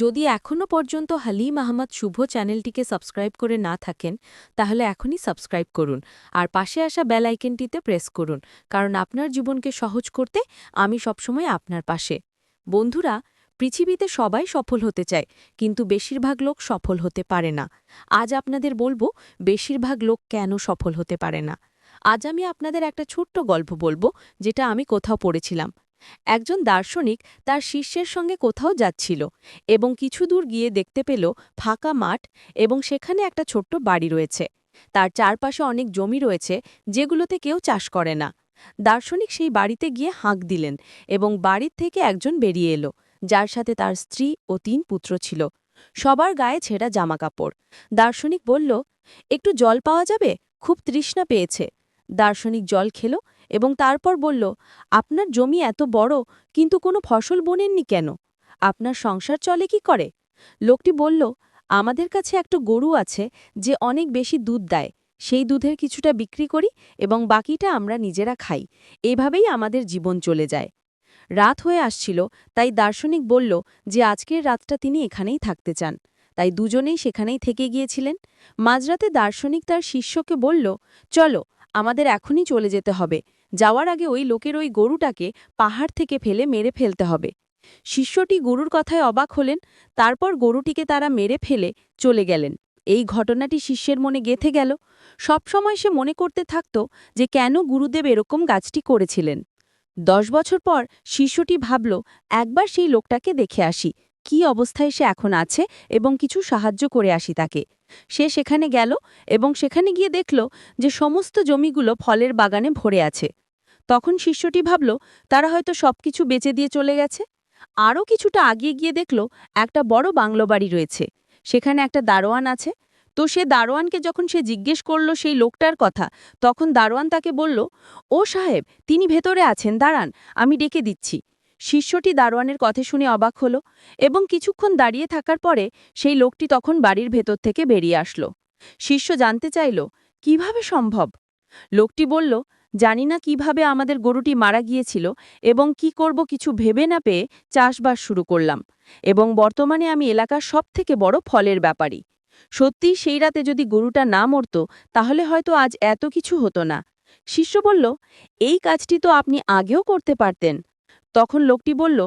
যদি এখনও পর্যন্ত হালিম আহমদ শুভ চ্যানেলটিকে সাবস্ক্রাইব করে না থাকেন, তাহলে এখনই সাবস্ক্রাইব করুন আর পাশে আসা বেল আইকনটিতে প্রেস করুন, কারণ আপনার জীবনকে সহজ করতে আমি সবসময় আপনার পাশে। বন্ধুরা, পৃথিবীতে সবাই সফল হতে চায়, কিন্তু বেশিরভাগ লোক সফল হতে পারে না। আজ আপনাদের বলব, বেশিরভাগ লোক কেন সফল হতে পারে না? আজ আমি আপনাদের একটা ছোট্ট গল্প বলব, যেটা আমি কোথাও পড়েছিলাম। একজন দার্শনিক তার শিষ্যের সঙ্গে কোথাও যাচ্ছিল এবং কিছু দূর গিয়ে দেখতে পেল ফাঁকা মাঠ এবং সেখানে একটা ছোট্ট বাড়ি রয়েছে। তার চারপাশে অনেক জমি রয়েছে যেগুলোতে কেউ চাষ করে না। দার্শনিক সেই বাড়িতে গিয়ে হাঁক দিলেন এবং বাড়ির থেকে একজন বেরিয়ে এলো, যার সাথে তার স্ত্রী ও তিন পুত্র ছিল। সবার গায়ে ছেঁড়া জামাকাপড়। দার্শনিক বলল, একটু জল পাওয়া যাবে? খুব তৃষ্ণা পেয়েছে। দার্শনিক জল খেল এবং তারপর বলল, আপনার জমি এত বড়, কিন্তু কোনো ফসল বোনেননি কেন? আপনার সংসার চলে কি করে? লোকটি বলল, আমাদের কাছে একটা গরু আছে যে অনেক বেশি দুধ দেয়। সেই দুধের কিছুটা বিক্রি করি এবং বাকিটা আমরা নিজেরা খাই। এভাবেই আমাদের জীবন চলে যায়। রাত হয়ে আসছিল, তাই দার্শনিক বলল যে আজকের রাতটা তিনি এখানেই থাকতে চান। তাই দুজনেই সেখানেই থেকে গিয়েছিলেন। মাঝরাতে দার্শনিক তার শিষ্যকে বলল, চলো আমাদের এখনই চলে যেতে হবে। যাওয়ার আগে ওই লোকের ওই গরুটাকে পাহাড় থেকে ফেলে মেরে ফেলতে হবে। শিষ্যটি গরুর কথায় অবাক হলেন, তারপর গরুটিকে তারা মেরে ফেলে চলে গেলেন। এই ঘটনাটি শিষ্যের মনে গেথে গেল। সবসময় সে মনে করতে থাকত যে কেন গুরুদেব এরকম গাছটি করেছিলেন। দশ বছর পর শিষ্যটি ভাবল, একবার সেই লোকটাকে দেখে আসি। কি অবস্থায় সে এখন আছে এবং কিছু সাহায্য করে আসি তাকে। সে সেখানে গেল এবং সেখানে গিয়ে দেখল যে সমস্ত জমিগুলো ফলের বাগানে ভরে আছে। তখন শিষ্যটি ভাবল, তারা হয়তো সবকিছু বেচে দিয়ে চলে গেছে। আরও কিছুটা আগিয়ে গিয়ে দেখল, একটা বড় বাংলো বাড়ি রয়েছে। সেখানে একটা দারোয়ান আছে। তো সে দারোয়ানকে যখন সে জিজ্ঞেস করল সেই লোকটার কথা, তখন দারোয়ান তাকে বলল, ও সাহেব, তিনি ভেতরে আছেন, দাঁড়ান, আমি ডেকে দিচ্ছি। শিষ্যটি দারোয়ানের কথা শুনে অবাক হল এবং কিছুক্ষণ দাঁড়িয়ে থাকার পরে সেই লোকটি তখন বাড়ির ভেতর থেকে বেরিয়ে আসলো। শিষ্য জানতে চাইল, কীভাবে সম্ভব? লোকটি বলল, জানি না কীভাবে আমাদের গরুটি মারা গিয়েছিল এবং কি করব কিছু ভেবে না পেয়ে চাষবাস শুরু করলাম এবং বর্তমানে আমি এলাকার সবথেকে বড় ফলের ব্যাপারী। সত্যি সেই রাতে যদি গরুটা না মরত, তাহলে হয়তো আজ এত কিছু হতো না। শিষ্য বলল, এই কাজটি তো আপনি আগেও করতে পারতেন। তখন লোকটি বলল,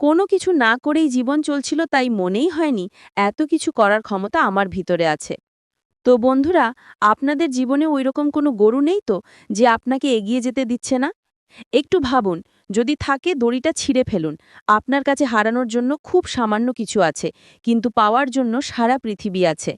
কোনো কিছু না করেই জীবন চলছিল তাই মনেই হয়নি, এত কিছু করার ক্ষমতা আমার ভিতরে আছে। তো বন্ধুরা, আপনাদের জীবনে ওইরকম কোনো গরু নেই তো, যে আপনাকে এগিয়ে যেতে দিচ্ছে না? একটু ভাবুন, যদি থাকে দড়িটা ছিঁড়ে ফেলুন। আপনার কাছে হারানোর জন্য খুব সামান্য কিছু আছে, কিন্তু পাওয়ার জন্য সারা পৃথিবী আছে।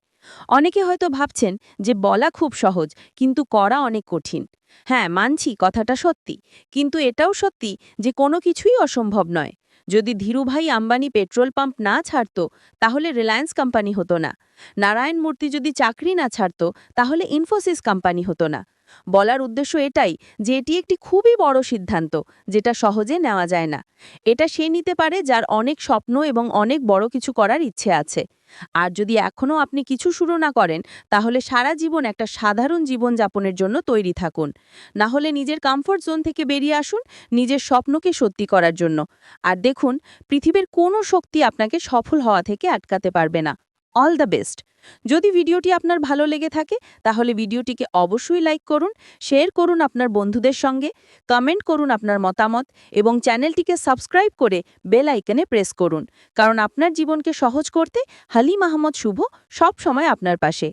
অনেকে হয়তো ভাবছেন যে বলা খুব সহজ, কিন্তু করা অনেক কঠিন। হ্যাঁ মানছি কথাটা সত্যি, কিন্তু এটাও সত্যি যে কোনো কিছুই অসম্ভব নয়। যদি ধীরুভাই আম্বানি পেট্রোল পাম্প না ছাড়ত, তাহলে রিলায়েন্স কোম্পানি হতো না। নারায়ণ মূর্তি যদি চাকরি না ছাড়ত, তাহলে ইনফোসিস কোম্পানি হতো না। বলার উদ্দেশ্য এটাই যে এটি একটি খুবই বড় সিদ্ধান্ত, যেটা সহজে নেওয়া যায় না। এটা সে নিতে পারে যার অনেক স্বপ্ন এবং অনেক বড় কিছু করার ইচ্ছে আছে। আর যদি এখনও আপনি কিছু শুরু না করেন, তাহলে সারা জীবন একটা সাধারণ জীবন যাপনের জন্য তৈরি থাকুন। না হলে নিজের কমফোর্ট জোন থেকে বেরিয়ে আসুন, নিজের স্বপ্নকে সত্যি করার জন্য। আর দেখুন, পৃথিবীর কোনো শক্তি আপনাকে সফল হওয়া থেকে আটকাতে পারবে না। All the best. যদি ভিডিওটি আপনার ভালো লেগে থাকে, তাহলে ভিডিওটিকে অবশ্যই লাইক করুন, শেয়ার করুন আপনার বন্ধুদের সঙ্গে, কমেন্ট করুন আপনার মতামত, এবং চ্যানেলটিকে সাবস্ক্রাইব করে বেল আইকনে প্রেস করুন। কারণ আপনার জীবনকে সহজ করতে হালিম আহমদ শুভ সব সময় আপনার পাশে।